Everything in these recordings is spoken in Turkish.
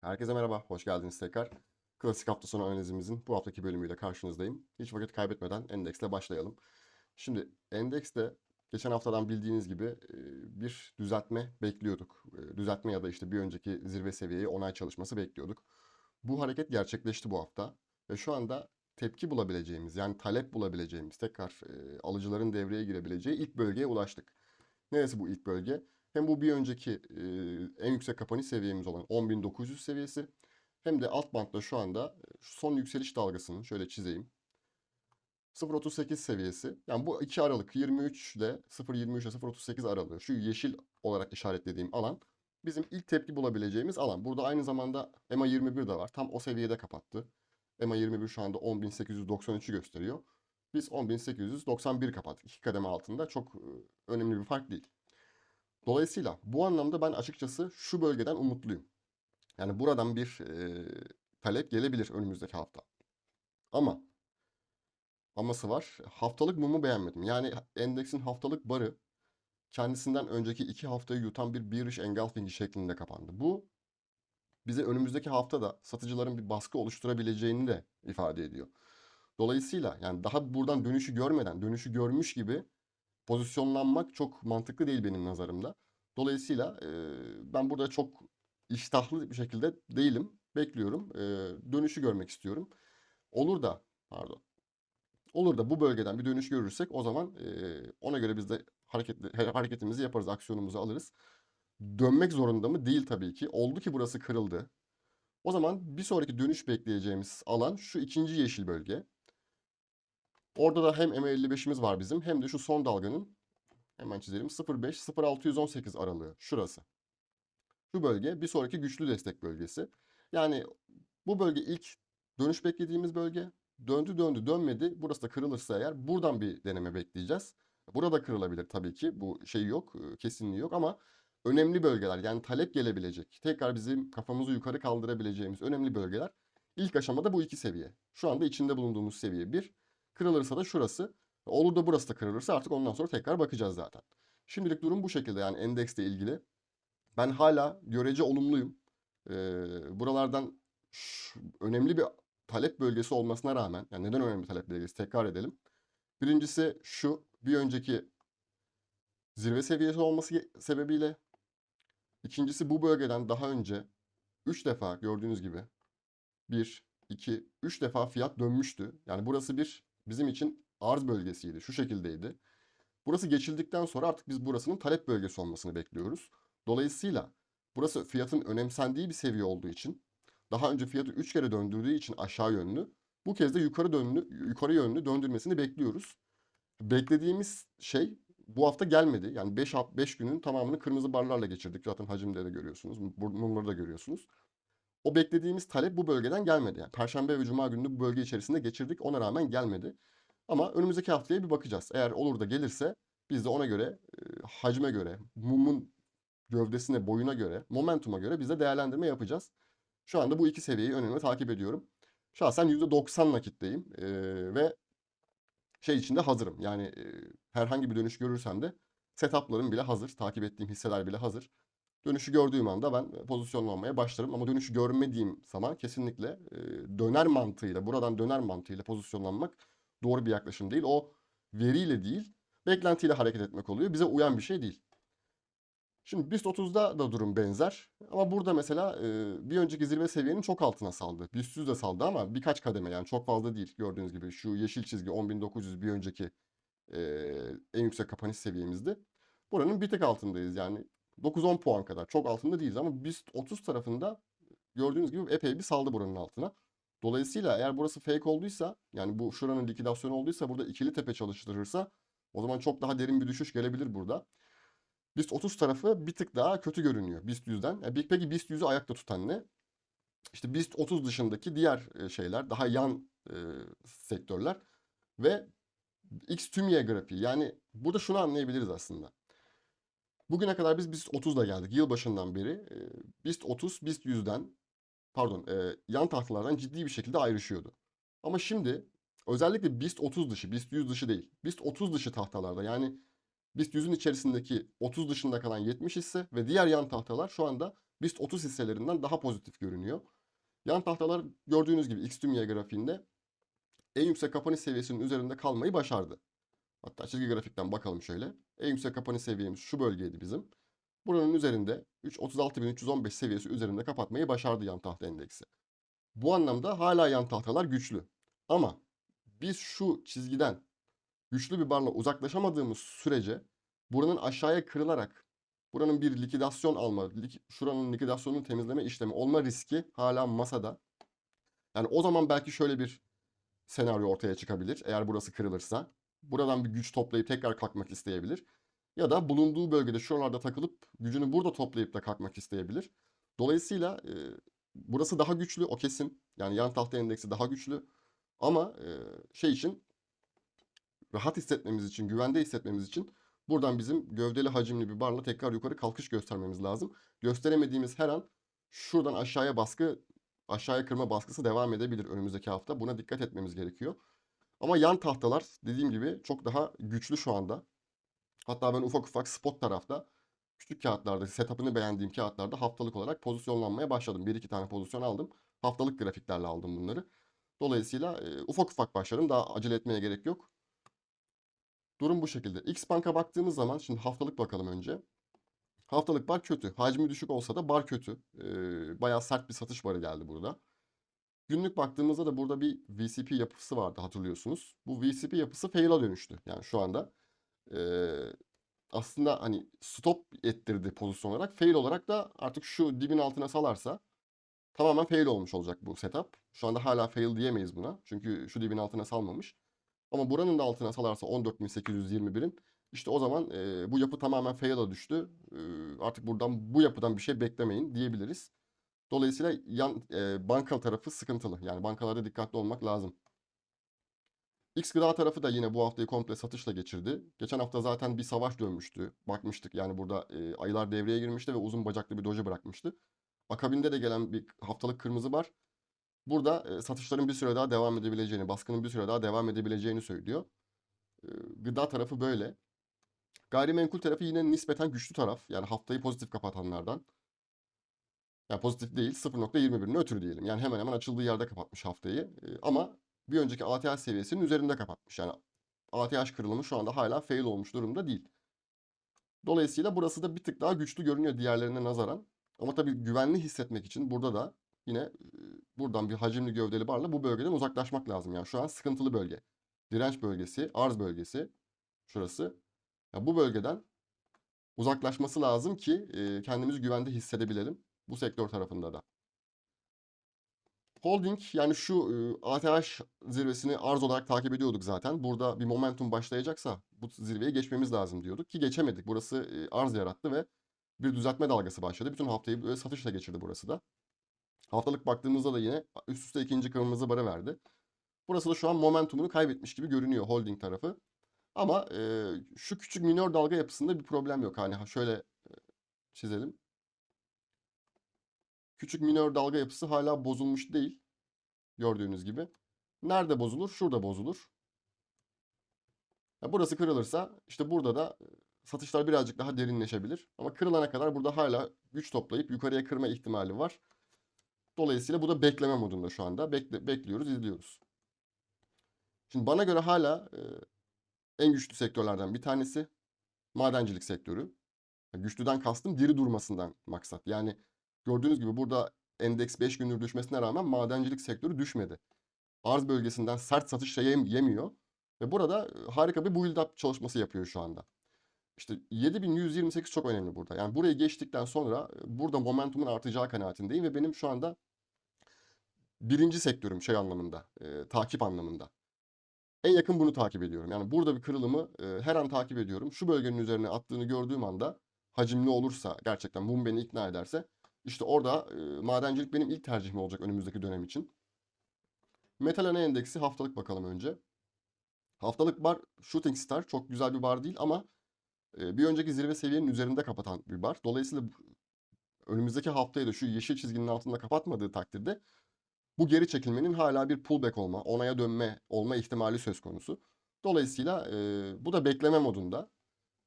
Herkese merhaba, hoş geldiniz tekrar. Klasik hafta sonu analizimizin bu haftaki bölümüyle karşınızdayım. Hiç vakit kaybetmeden endeksle başlayalım. Şimdi endekste geçen haftadan bildiğiniz gibi e, bir düzeltme bekliyorduk. E, Düzeltme ya da işte bir önceki zirve seviyeyi onay çalışması bekliyorduk. Bu hareket gerçekleşti bu hafta ve şu anda tepki bulabileceğimiz yani talep bulabileceğimiz tekrar e, alıcıların devreye girebileceği ilk bölgeye ulaştık. Neresi bu ilk bölge? Hem bu bir önceki e, en yüksek kapanış seviyemiz olan 10.900 seviyesi hem de alt bantta şu anda son yükseliş dalgasının şöyle çizeyim. 0.38 seviyesi. Yani bu iki aralık 23 ile 0.23 ile 0.38 aralığı şu yeşil olarak işaretlediğim alan bizim ilk tepki bulabileceğimiz alan. Burada aynı zamanda EMA 21 de var. Tam o seviyede kapattı. EMA 21 şu anda 10.893'ü gösteriyor. Biz 10.891 kapattık. İki kademe altında çok önemli bir fark değil. Dolayısıyla bu anlamda ben açıkçası şu bölgeden umutluyum. Yani buradan bir e, talep gelebilir önümüzdeki hafta. Ama aması var. Haftalık mumu beğenmedim. Yani endeksin haftalık barı kendisinden önceki iki haftayı yutan bir bearish engulfing şeklinde kapandı. Bu bize önümüzdeki haftada satıcıların bir baskı oluşturabileceğini de ifade ediyor. Dolayısıyla yani daha buradan dönüşü görmeden, dönüşü görmüş gibi pozisyonlanmak çok mantıklı değil benim nazarımda. Dolayısıyla e, ben burada çok iştahlı bir şekilde değilim. Bekliyorum. E, dönüşü görmek istiyorum. Olur da pardon. Olur da bu bölgeden bir dönüş görürsek o zaman e, ona göre biz de hareketli, hareketimizi yaparız, aksiyonumuzu alırız. Dönmek zorunda mı? Değil tabii ki. Oldu ki burası kırıldı. O zaman bir sonraki dönüş bekleyeceğimiz alan şu ikinci yeşil bölge. Orada da hem M55'imiz var bizim hem de şu son dalganın hemen çizelim 05-0618 aralığı şurası. Şu bölge bir sonraki güçlü destek bölgesi. Yani bu bölge ilk dönüş beklediğimiz bölge. Döndü döndü dönmedi. Burası da kırılırsa eğer buradan bir deneme bekleyeceğiz. Burada kırılabilir tabii ki. Bu şey yok, kesinliği yok ama önemli bölgeler yani talep gelebilecek. Tekrar bizim kafamızı yukarı kaldırabileceğimiz önemli bölgeler. İlk aşamada bu iki seviye. Şu anda içinde bulunduğumuz seviye bir. Kırılırsa da şurası. Olur da burası da kırılırsa artık ondan sonra tekrar bakacağız zaten. Şimdilik durum bu şekilde yani endeksle ilgili. Ben hala görece olumluyum. Ee, buralardan önemli bir talep bölgesi olmasına rağmen, yani neden önemli talep bölgesi tekrar edelim. Birincisi şu, bir önceki zirve seviyesi olması sebebiyle. İkincisi bu bölgeden daha önce 3 defa gördüğünüz gibi 1, 2, 3 defa fiyat dönmüştü. Yani burası bir bizim için arz bölgesiydi. Şu şekildeydi. Burası geçildikten sonra artık biz burasının talep bölgesi olmasını bekliyoruz. Dolayısıyla burası fiyatın önemsendiği bir seviye olduğu için daha önce fiyatı 3 kere döndürdüğü için aşağı yönlü bu kez de yukarı dönlü yukarı yönlü döndürmesini bekliyoruz. Beklediğimiz şey bu hafta gelmedi. Yani 5 5 günün tamamını kırmızı barlarla geçirdik. Zaten hacimde de görüyorsunuz. Mumları da görüyorsunuz. O beklediğimiz talep bu bölgeden gelmedi. Yani Perşembe ve Cuma günü bu bölge içerisinde geçirdik. Ona rağmen gelmedi. Ama önümüzdeki haftaya bir bakacağız. Eğer olur da gelirse biz de ona göre, e, hacme göre, mumun gövdesine, boyuna göre, momentuma göre biz de değerlendirme yapacağız. Şu anda bu iki seviyeyi önemli takip ediyorum. Şahsen %90 nakitteyim e, ve şey içinde hazırım. Yani e, herhangi bir dönüş görürsem de setuplarım bile hazır. Takip ettiğim hisseler bile hazır. Dönüşü gördüğüm anda ben pozisyonlanmaya başlarım. Ama dönüşü görmediğim zaman kesinlikle e, döner mantığıyla, buradan döner mantığıyla pozisyonlanmak doğru bir yaklaşım değil. O veriyle değil, beklentiyle hareket etmek oluyor. Bize uyan bir şey değil. Şimdi BIST 30'da da durum benzer. Ama burada mesela e, bir önceki zirve seviyenin çok altına saldı. BIST 100 de saldı ama birkaç kademe yani çok fazla değil. Gördüğünüz gibi şu yeşil çizgi 10.900 bir önceki e, en yüksek kapanış seviyemizdi. Buranın bir tek altındayız yani 9-10 puan kadar. Çok altında değiliz ama BIST 30 tarafında gördüğünüz gibi epey bir saldı buranın altına. Dolayısıyla eğer burası fake olduysa yani bu şuranın likidasyonu olduysa burada ikili tepe çalıştırırsa o zaman çok daha derin bir düşüş gelebilir burada. BIST 30 tarafı bir tık daha kötü görünüyor BIST 100'den. Yani peki BIST 100'ü ayakta tutan ne? İşte BIST 30 dışındaki diğer şeyler, daha yan e, sektörler ve X tümye grafiği. Yani burada şunu anlayabiliriz aslında. Bugüne kadar biz BIST 30'da geldik. Yılbaşından beri BIST 30, BIST 100'den pardon yan tahtalardan ciddi bir şekilde ayrışıyordu. Ama şimdi özellikle BIST 30 dışı, BIST 100 dışı değil. BIST 30 dışı tahtalarda yani BIST 100'ün içerisindeki 30 dışında kalan 70 hisse ve diğer yan tahtalar şu anda BIST 30 hisselerinden daha pozitif görünüyor. Yan tahtalar gördüğünüz gibi XTÜMYA grafiğinde en yüksek kapanış seviyesinin üzerinde kalmayı başardı. Hatta çizgi grafikten bakalım şöyle. En yüksek kapanış seviyemiz şu bölgeydi bizim. Buranın üzerinde 336.315 seviyesi üzerinde kapatmayı başardı yan tahta endeksi. Bu anlamda hala yan tahtalar güçlü. Ama biz şu çizgiden güçlü bir barla uzaklaşamadığımız sürece buranın aşağıya kırılarak buranın bir likidasyon alma, lik- şuranın likidasyonunu temizleme işlemi olma riski hala masada. Yani o zaman belki şöyle bir senaryo ortaya çıkabilir eğer burası kırılırsa. Buradan bir güç toplayıp tekrar kalkmak isteyebilir. Ya da bulunduğu bölgede şuralarda takılıp gücünü burada toplayıp da kalkmak isteyebilir. Dolayısıyla e, burası daha güçlü o kesin. Yani yan tahta endeksi daha güçlü. Ama e, şey için rahat hissetmemiz için, güvende hissetmemiz için buradan bizim gövdeli hacimli bir barla tekrar yukarı kalkış göstermemiz lazım. Gösteremediğimiz her an şuradan aşağıya baskı, aşağıya kırma baskısı devam edebilir önümüzdeki hafta. Buna dikkat etmemiz gerekiyor. Ama yan tahtalar dediğim gibi çok daha güçlü şu anda. Hatta ben ufak ufak spot tarafta küçük kağıtlarda, setup'ını beğendiğim kağıtlarda haftalık olarak pozisyonlanmaya başladım. Bir iki tane pozisyon aldım. Haftalık grafiklerle aldım bunları. Dolayısıyla e, ufak ufak başladım. Daha acele etmeye gerek yok. Durum bu şekilde. X Bank'a baktığımız zaman şimdi haftalık bakalım önce. Haftalık bar kötü. Hacmi düşük olsa da bar kötü. Ee, bayağı sert bir satış barı geldi burada. Günlük baktığımızda da burada bir VCP yapısı vardı hatırlıyorsunuz. Bu VCP yapısı fail'a dönüştü. Yani şu anda ee, aslında hani stop ettirdi pozisyon olarak. Fail olarak da artık şu dibin altına salarsa tamamen fail olmuş olacak bu setup. Şu anda hala fail diyemeyiz buna. Çünkü şu dibin altına salmamış. Ama buranın da altına salarsa 14.821'in işte o zaman e, bu yapı tamamen fail'a düştü. E, artık buradan bu yapıdan bir şey beklemeyin diyebiliriz. Dolayısıyla yan e, banka tarafı sıkıntılı. Yani bankalarda dikkatli olmak lazım. X gıda tarafı da yine bu haftayı komple satışla geçirdi. Geçen hafta zaten bir savaş dönmüştü. Bakmıştık yani burada e, ayılar devreye girmişti ve uzun bacaklı bir doji bırakmıştı. Akabinde de gelen bir haftalık kırmızı bar burada e, satışların bir süre daha devam edebileceğini, baskının bir süre daha devam edebileceğini söylüyor. E, gıda tarafı böyle. Gayrimenkul tarafı yine nispeten güçlü taraf. Yani haftayı pozitif kapatanlardan. Yani pozitif değil 0.21'in ötürü diyelim. Yani hemen hemen açıldığı yerde kapatmış haftayı. E, ama bir önceki ATH seviyesinin üzerinde kapatmış. Yani ATH kırılımı şu anda hala fail olmuş durumda değil. Dolayısıyla burası da bir tık daha güçlü görünüyor diğerlerine nazaran. Ama tabii güvenli hissetmek için burada da yine e, buradan bir hacimli gövdeli barla bu bölgeden uzaklaşmak lazım. Yani şu an sıkıntılı bölge. Direnç bölgesi, arz bölgesi şurası. Ya bu bölgeden uzaklaşması lazım ki e, kendimizi güvende hissedebilelim bu sektör tarafında da. Holding yani şu ATH zirvesini arz olarak takip ediyorduk zaten. Burada bir momentum başlayacaksa bu zirveyi geçmemiz lazım diyorduk ki geçemedik. Burası arz yarattı ve bir düzeltme dalgası başladı. Bütün haftayı böyle satışla geçirdi burası da. Haftalık baktığımızda da yine üst üste ikinci kırmızı barı verdi. Burası da şu an momentumunu kaybetmiş gibi görünüyor holding tarafı. Ama e, şu küçük minor dalga yapısında bir problem yok. Hani şöyle çizelim. Küçük minor dalga yapısı hala bozulmuş değil. Gördüğünüz gibi. Nerede bozulur? Şurada bozulur. Ya burası kırılırsa işte burada da satışlar birazcık daha derinleşebilir. Ama kırılana kadar burada hala güç toplayıp yukarıya kırma ihtimali var. Dolayısıyla bu da bekleme modunda şu anda. Bekle, bekliyoruz, izliyoruz. Şimdi bana göre hala e, en güçlü sektörlerden bir tanesi madencilik sektörü. Güçlüden kastım diri durmasından maksat. Yani gördüğünüz gibi burada endeks 5 gündür düşmesine rağmen madencilik sektörü düşmedi. Arz bölgesinden sert satış yem, yemiyor. Ve burada e, harika bir build up çalışması yapıyor şu anda. İşte 7128 çok önemli burada. Yani burayı geçtikten sonra e, burada momentumun artacağı kanaatindeyim ve benim şu anda birinci sektörüm şey anlamında, e, takip anlamında. En yakın bunu takip ediyorum. Yani burada bir kırılımı e, her an takip ediyorum. Şu bölgenin üzerine attığını gördüğüm anda hacimli olursa gerçekten mum beni ikna ederse işte orada e, madencilik benim ilk tercihim olacak önümüzdeki dönem için. Metal ana endeksi haftalık bakalım önce. Haftalık bar Shooting Star çok güzel bir bar değil ama e, bir önceki zirve seviyenin üzerinde kapatan bir bar. Dolayısıyla önümüzdeki haftayı da şu yeşil çizginin altında kapatmadığı takdirde bu geri çekilmenin hala bir pullback olma, onaya dönme olma ihtimali söz konusu. Dolayısıyla e, bu da bekleme modunda.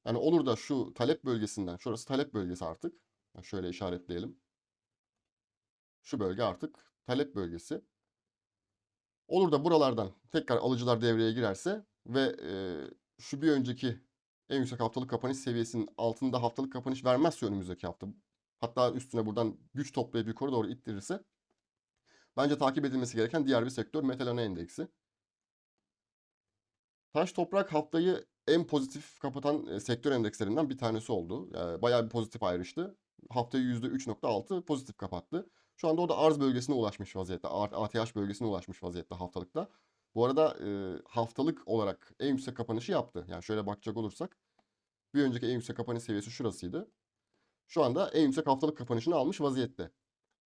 Yani olur da şu talep bölgesinden, şurası talep bölgesi artık. Şöyle işaretleyelim. Şu bölge artık talep bölgesi. Olur da buralardan tekrar alıcılar devreye girerse ve e, şu bir önceki en yüksek haftalık kapanış seviyesinin altında haftalık kapanış vermezse önümüzdeki hafta hatta üstüne buradan güç toplayıp yukarı doğru ittirirse bence takip edilmesi gereken diğer bir sektör metal ana endeksi. Taş toprak haftayı en pozitif kapatan e, sektör endekslerinden bir tanesi oldu. Yani bayağı bir pozitif ayrıştı. Haftayı %3.6 pozitif kapattı. Şu anda o da arz bölgesine ulaşmış vaziyette. ATH bölgesine ulaşmış vaziyette haftalıkta. Bu arada e, haftalık olarak en yüksek kapanışı yaptı. Yani şöyle bakacak olursak bir önceki en yüksek kapanış seviyesi şurasıydı. Şu anda en yüksek haftalık kapanışını almış vaziyette.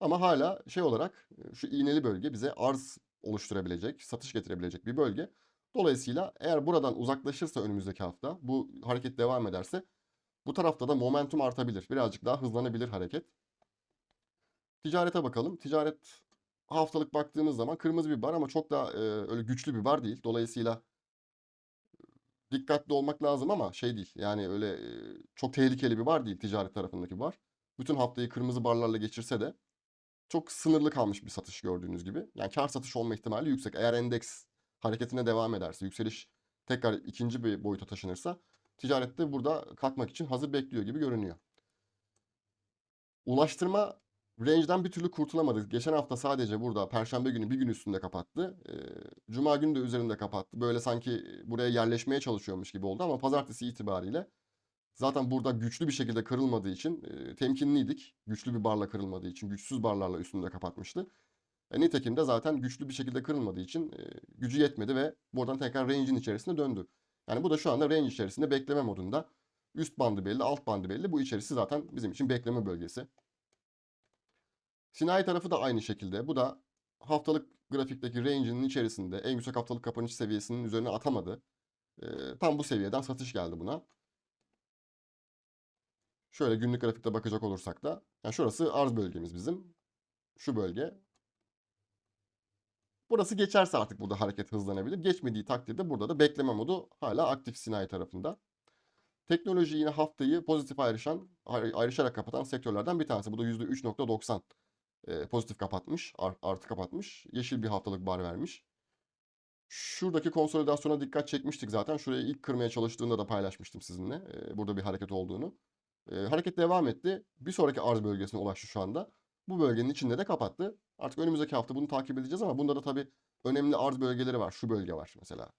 Ama hala şey olarak e, şu iğneli bölge bize arz oluşturabilecek, satış getirebilecek bir bölge. Dolayısıyla eğer buradan uzaklaşırsa önümüzdeki hafta bu hareket devam ederse bu tarafta da momentum artabilir. Birazcık daha hızlanabilir hareket. Ticarete bakalım. Ticaret haftalık baktığımız zaman kırmızı bir bar ama çok da e, öyle güçlü bir bar değil. Dolayısıyla dikkatli olmak lazım ama şey değil. Yani öyle e, çok tehlikeli bir bar değil ticaret tarafındaki bar. Bütün haftayı kırmızı barlarla geçirse de çok sınırlı kalmış bir satış gördüğünüz gibi. Yani kar satış olma ihtimali yüksek. Eğer endeks hareketine devam ederse, yükseliş tekrar ikinci bir boyuta taşınırsa ticarette burada kalkmak için hazır bekliyor gibi görünüyor. Ulaştırma range'den bir türlü kurtulamadık. Geçen hafta sadece burada perşembe günü bir gün üstünde kapattı. Ee, Cuma günü de üzerinde kapattı. Böyle sanki buraya yerleşmeye çalışıyormuş gibi oldu ama pazartesi itibariyle zaten burada güçlü bir şekilde kırılmadığı için e, temkinliydik. Güçlü bir barla kırılmadığı için güçsüz barlarla üstünde kapatmıştı. E, nitekim de zaten güçlü bir şekilde kırılmadığı için e, gücü yetmedi ve buradan tekrar range'in içerisine döndü. Yani bu da şu anda range içerisinde bekleme modunda. Üst bandı belli, alt bandı belli. Bu içerisi zaten bizim için bekleme bölgesi. Sinayi tarafı da aynı şekilde. Bu da haftalık grafikteki range'inin içerisinde en yüksek haftalık kapanış seviyesinin üzerine atamadı. E, tam bu seviyeden satış geldi buna. Şöyle günlük grafikte bakacak olursak da yani şurası arz bölgemiz bizim. Şu bölge. Burası geçerse artık burada hareket hızlanabilir. Geçmediği takdirde burada da bekleme modu hala aktif sinayi tarafında. Teknoloji yine haftayı pozitif ayrışan, ayrışarak kapatan sektörlerden bir tanesi. Bu da %3.90 e, pozitif kapatmış, artı kapatmış. Yeşil bir haftalık bar vermiş. Şuradaki konsolidasyona dikkat çekmiştik zaten. Şurayı ilk kırmaya çalıştığında da paylaşmıştım sizinle. E, burada bir hareket olduğunu. E, hareket devam etti. Bir sonraki arz bölgesine ulaştı şu anda. Bu bölgenin içinde de kapattı. Artık önümüzdeki hafta bunu takip edeceğiz ama bunda da tabii önemli arz bölgeleri var. Şu bölge var mesela.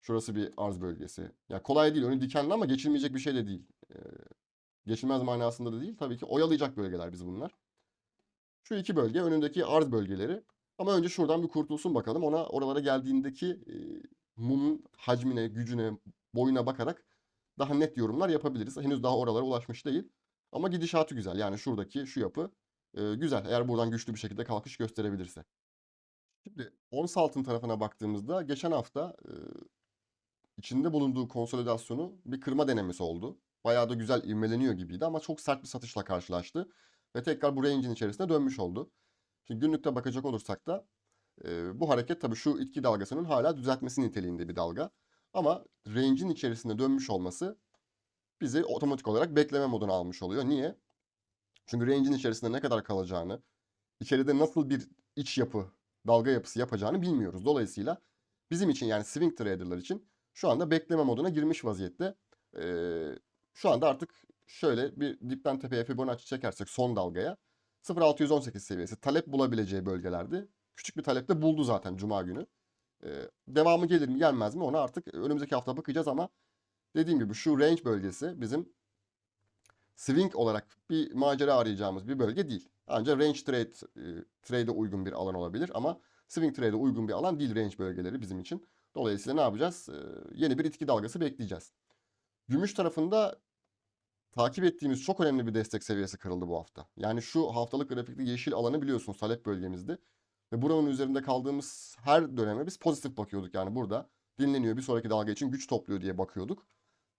Şurası bir arz bölgesi. Ya kolay değil, önü dikenli ama geçilmeyecek bir şey de değil. Ee, geçilmez manasında da değil. Tabii ki oyalayacak bölgeler biz bunlar. Şu iki bölge önündeki arz bölgeleri. Ama önce şuradan bir kurtulsun bakalım. Ona oralara geldiğindeki e, mumun hacmine, gücüne, boyuna bakarak daha net yorumlar yapabiliriz. Henüz daha oralara ulaşmış değil. Ama gidişatı güzel. Yani şuradaki şu yapı e, güzel. Eğer buradan güçlü bir şekilde kalkış gösterebilirse. Şimdi ons altın tarafına baktığımızda geçen hafta e, içinde bulunduğu konsolidasyonu bir kırma denemesi oldu. Bayağı da güzel ivmeleniyor gibiydi ama çok sert bir satışla karşılaştı. Ve tekrar bu range'in içerisine dönmüş oldu. Şimdi günlükte bakacak olursak da e, bu hareket tabii şu itki dalgasının hala düzeltmesi niteliğinde bir dalga. Ama range'in içerisinde dönmüş olması bizi otomatik olarak bekleme moduna almış oluyor. Niye? Çünkü range'in içerisinde ne kadar kalacağını, içeride nasıl bir iç yapı, dalga yapısı yapacağını bilmiyoruz. Dolayısıyla bizim için yani swing traderlar için şu anda bekleme moduna girmiş vaziyette. Ee, şu anda artık şöyle bir dipten tepeye Fibonacci çekersek son dalgaya 0.618 seviyesi talep bulabileceği bölgelerdi. Küçük bir talep de buldu zaten Cuma günü. Ee, devamı gelir mi gelmez mi ona artık önümüzdeki hafta bakacağız ama dediğim gibi şu range bölgesi bizim swing olarak bir macera arayacağımız bir bölge değil. Ancak range trade e, trade'e uygun bir alan olabilir ama swing trade'e uygun bir alan değil range bölgeleri bizim için. Dolayısıyla ne yapacağız? E, yeni bir itki dalgası bekleyeceğiz. Gümüş tarafında takip ettiğimiz çok önemli bir destek seviyesi kırıldı bu hafta. Yani şu haftalık grafikte yeşil alanı biliyorsunuz talep bölgemizdi. Ve buranın üzerinde kaldığımız her döneme biz pozitif bakıyorduk. Yani burada dinleniyor bir sonraki dalga için güç topluyor diye bakıyorduk.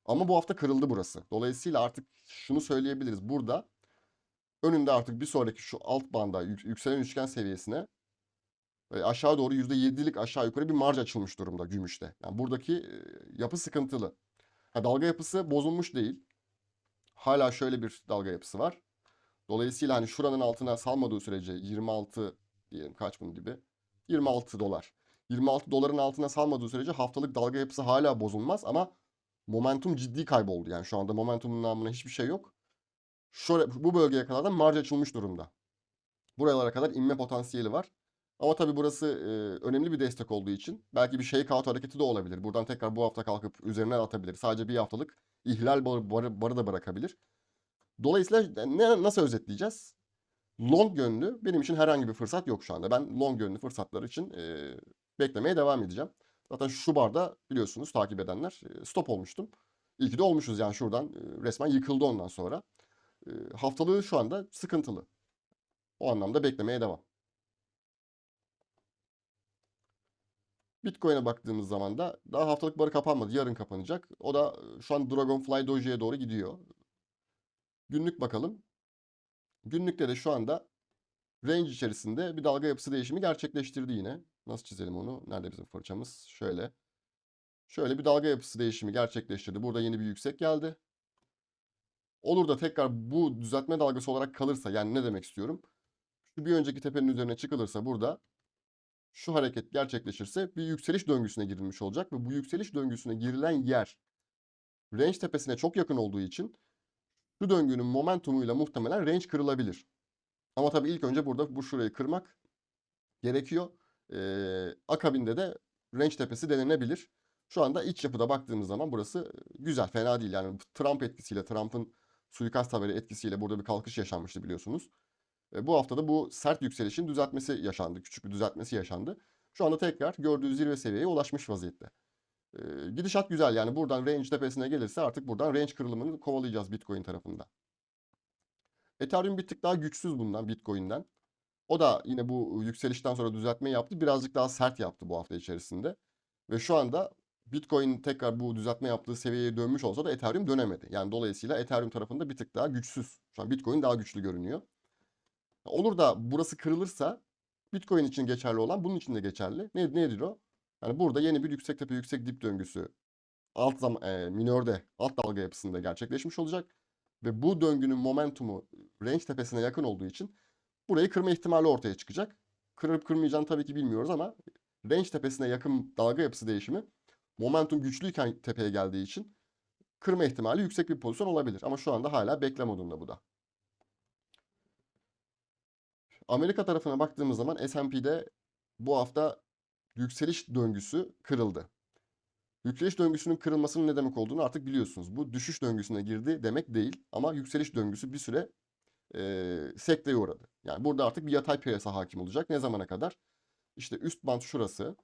Ama bu hafta kırıldı burası. Dolayısıyla artık şunu söyleyebiliriz. Burada önünde artık bir sonraki şu alt banda yükselen üçgen seviyesine e, aşağı doğru %7'lik aşağı yukarı bir marj açılmış durumda gümüşte. Yani buradaki e, yapı sıkıntılı. Ha, dalga yapısı bozulmuş değil. Hala şöyle bir dalga yapısı var. Dolayısıyla hani şuranın altına salmadığı sürece 26 diyelim kaç bunun gibi? 26 dolar. 26 doların altına salmadığı sürece haftalık dalga yapısı hala bozulmaz ama momentum ciddi kayboldu. Yani şu anda momentumun namına hiçbir şey yok. Şöyle, bu bölgeye kadar da marj açılmış durumda. Buralara kadar inme potansiyeli var. Ama tabii burası e, önemli bir destek olduğu için belki bir shakeout hareketi de olabilir. Buradan tekrar bu hafta kalkıp üzerine atabilir. Sadece bir haftalık ihlal barı, barı, da bırakabilir. Dolayısıyla ne, nasıl özetleyeceğiz? Long yönlü benim için herhangi bir fırsat yok şu anda. Ben long yönlü fırsatlar için e, beklemeye devam edeceğim. Zaten şu barda biliyorsunuz takip edenler stop olmuştum. İyi ki de olmuşuz yani şuradan resmen yıkıldı ondan sonra. Haftalığı şu anda sıkıntılı. O anlamda beklemeye devam. Bitcoin'e baktığımız zaman da daha haftalık barı kapanmadı. Yarın kapanacak. O da şu an Dragonfly Doji'ye doğru gidiyor. Günlük bakalım. Günlükte de şu anda range içerisinde bir dalga yapısı değişimi gerçekleştirdi yine. Nasıl çizelim onu? Nerede bizim fırçamız? Şöyle. Şöyle bir dalga yapısı değişimi gerçekleştirdi. Burada yeni bir yüksek geldi. Olur da tekrar bu düzeltme dalgası olarak kalırsa yani ne demek istiyorum? Şu bir önceki tepenin üzerine çıkılırsa burada şu hareket gerçekleşirse bir yükseliş döngüsüne girilmiş olacak ve bu yükseliş döngüsüne girilen yer range tepesine çok yakın olduğu için şu döngünün momentumuyla muhtemelen range kırılabilir. Ama tabii ilk önce burada bu şurayı kırmak gerekiyor. Ee, akabinde de range tepesi denenebilir. Şu anda iç yapıda baktığımız zaman burası güzel, fena değil. Yani Trump etkisiyle, Trump'ın suikast haberi etkisiyle burada bir kalkış yaşanmıştı biliyorsunuz. E, bu haftada bu sert yükselişin düzeltmesi yaşandı. Küçük bir düzeltmesi yaşandı. Şu anda tekrar gördüğü zirve seviyeye ulaşmış vaziyette. E, gidişat güzel yani buradan range tepesine gelirse artık buradan range kırılımını kovalayacağız Bitcoin tarafında. Ethereum bir tık daha güçsüz bundan Bitcoin'den. O da yine bu yükselişten sonra düzeltme yaptı. Birazcık daha sert yaptı bu hafta içerisinde. Ve şu anda Bitcoin tekrar bu düzeltme yaptığı seviyeye dönmüş olsa da Ethereum dönemedi. Yani dolayısıyla Ethereum tarafında bir tık daha güçsüz. Şu an Bitcoin daha güçlü görünüyor. Olur da burası kırılırsa Bitcoin için geçerli olan bunun için de geçerli. Ne, nedir o? Yani burada yeni bir yüksek tepe yüksek dip döngüsü alt zam e, minörde alt dalga yapısında gerçekleşmiş olacak. Ve bu döngünün momentumu range tepesine yakın olduğu için burayı kırma ihtimali ortaya çıkacak. Kırıp kırmayacağını tabii ki bilmiyoruz ama range tepesine yakın dalga yapısı değişimi momentum güçlüyken tepeye geldiği için kırma ihtimali yüksek bir pozisyon olabilir. Ama şu anda hala bekle modunda bu da. Amerika tarafına baktığımız zaman S&P'de bu hafta yükseliş döngüsü kırıldı. Yükseliş döngüsünün kırılmasının ne demek olduğunu artık biliyorsunuz. Bu düşüş döngüsüne girdi demek değil ama yükseliş döngüsü bir süre e, sekteye uğradı. Yani burada artık bir yatay piyasa hakim olacak. Ne zamana kadar? İşte üst band şurası.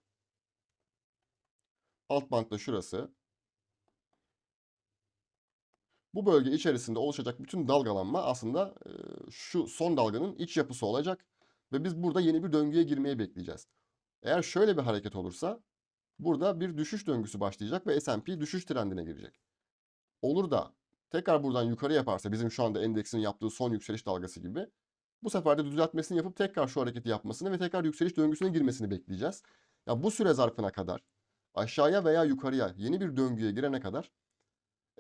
Alt band da şurası. Bu bölge içerisinde oluşacak bütün dalgalanma aslında e, şu son dalganın iç yapısı olacak ve biz burada yeni bir döngüye girmeye bekleyeceğiz. Eğer şöyle bir hareket olursa burada bir düşüş döngüsü başlayacak ve S&P düşüş trendine girecek. Olur da tekrar buradan yukarı yaparsa bizim şu anda endeksin yaptığı son yükseliş dalgası gibi bu sefer de düzeltmesini yapıp tekrar şu hareketi yapmasını ve tekrar yükseliş döngüsüne girmesini bekleyeceğiz. Ya bu süre zarfına kadar aşağıya veya yukarıya yeni bir döngüye girene kadar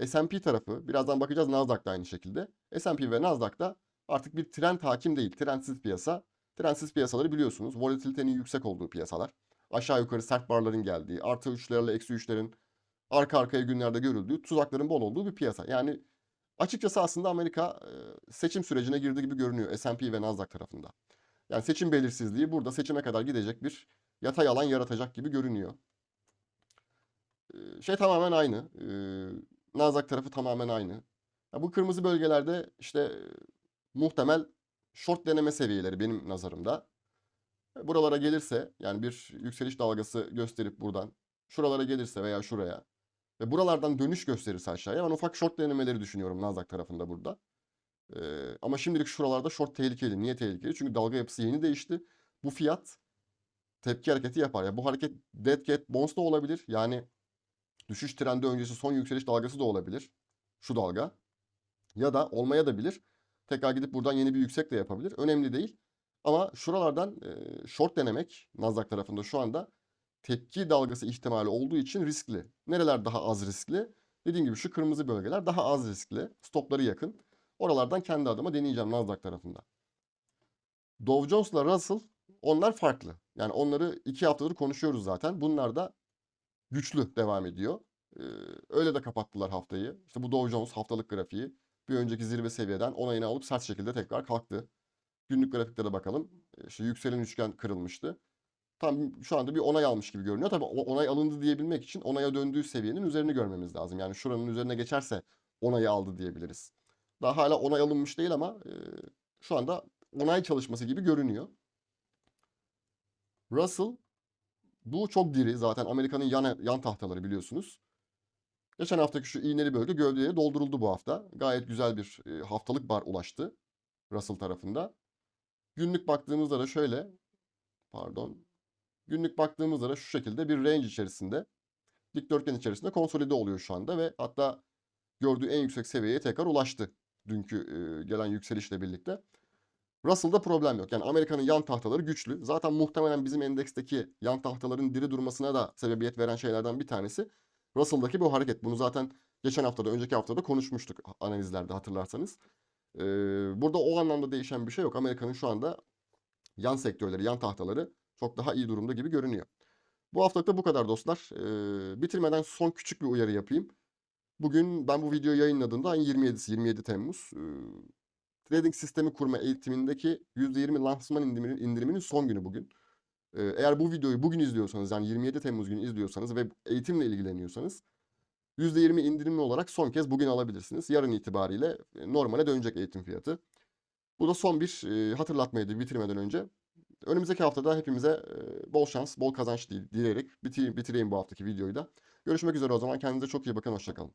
S&P tarafı, birazdan bakacağız Nasdaq da aynı şekilde. S&P ve Nasdaq'ta artık bir trend hakim değil, trendsiz piyasa. Trendsiz piyasaları biliyorsunuz, volatilitenin yüksek olduğu piyasalar. Aşağı yukarı sert barların geldiği, artı 3'lerle eksi 3'lerin arka arkaya günlerde görüldüğü, tuzakların bol olduğu bir piyasa. Yani açıkçası aslında Amerika seçim sürecine girdiği gibi görünüyor S&P ve Nasdaq tarafında. Yani seçim belirsizliği burada seçime kadar gidecek bir yatay alan yaratacak gibi görünüyor. Şey tamamen aynı. Nasdaq tarafı tamamen aynı. Ya bu kırmızı bölgelerde işte muhtemel short deneme seviyeleri benim nazarımda. Buralara gelirse yani bir yükseliş dalgası gösterip buradan şuralara gelirse veya şuraya ve buralardan dönüş gösterirse aşağıya ben ufak short denemeleri düşünüyorum Nasdaq tarafında burada. Ee, ama şimdilik şuralarda short tehlikeli. Niye tehlikeli? Çünkü dalga yapısı yeni değişti. Bu fiyat tepki hareketi yapar. Ya bu hareket dead cat bounce da olabilir. Yani düşüş trendi öncesi son yükseliş dalgası da olabilir. Şu dalga. Ya da olmaya da bilir. Tekrar gidip buradan yeni bir yüksek de yapabilir. Önemli değil. Ama şuralardan e, short denemek Nasdaq tarafında şu anda tepki dalgası ihtimali olduğu için riskli. Nereler daha az riskli? Dediğim gibi şu kırmızı bölgeler daha az riskli. Stopları yakın. Oralardan kendi adıma deneyeceğim Nasdaq tarafında. Dow Jones'la Russell onlar farklı. Yani onları iki haftadır konuşuyoruz zaten. Bunlar da güçlü devam ediyor. Öyle de kapattılar haftayı. İşte bu Dow Jones haftalık grafiği bir önceki zirve seviyeden onayını alıp sert şekilde tekrar kalktı. Günlük grafikte de bakalım. İşte yükselen üçgen kırılmıştı. Tam şu anda bir onay almış gibi görünüyor. Tabii onay alındı diyebilmek için onaya döndüğü seviyenin üzerini görmemiz lazım. Yani şuranın üzerine geçerse onayı aldı diyebiliriz. Daha hala onay alınmış değil ama e, şu anda onay çalışması gibi görünüyor. Russell bu çok diri. Zaten Amerika'nın yan, yan tahtaları biliyorsunuz. Geçen haftaki şu iğneli bölge gövdeye dolduruldu bu hafta. Gayet güzel bir e, haftalık bar ulaştı Russell tarafında. Günlük baktığımızda da şöyle, pardon, günlük baktığımızda da şu şekilde bir range içerisinde, dikdörtgen içerisinde konsolide oluyor şu anda ve hatta gördüğü en yüksek seviyeye tekrar ulaştı dünkü e, gelen yükselişle birlikte. Russell'da problem yok. Yani Amerika'nın yan tahtaları güçlü. Zaten muhtemelen bizim endeksteki yan tahtaların diri durmasına da sebebiyet veren şeylerden bir tanesi Russell'daki bu hareket. Bunu zaten geçen haftada, önceki haftada konuşmuştuk analizlerde hatırlarsanız. Ee, burada o anlamda değişen bir şey yok. Amerika'nın şu anda yan sektörleri, yan tahtaları çok daha iyi durumda gibi görünüyor. Bu haftalık da bu kadar dostlar. Ee, bitirmeden son küçük bir uyarı yapayım. Bugün ben bu videoyu yayınladığımda ayın 27'si, 27 Temmuz. Ee, trading sistemi kurma eğitimindeki %20 lansman indiriminin, indiriminin son günü bugün. Ee, eğer bu videoyu bugün izliyorsanız yani 27 Temmuz günü izliyorsanız ve eğitimle ilgileniyorsanız %20 indirimli olarak son kez bugün alabilirsiniz. Yarın itibariyle e, normale dönecek eğitim fiyatı. Bu da son bir e, hatırlatmaydı bitirmeden önce. Önümüzdeki haftada hepimize e, bol şans, bol kazanç dil- dileyerek bitir- bitireyim bu haftaki videoyu da. Görüşmek üzere o zaman. Kendinize çok iyi bakın. Hoşçakalın.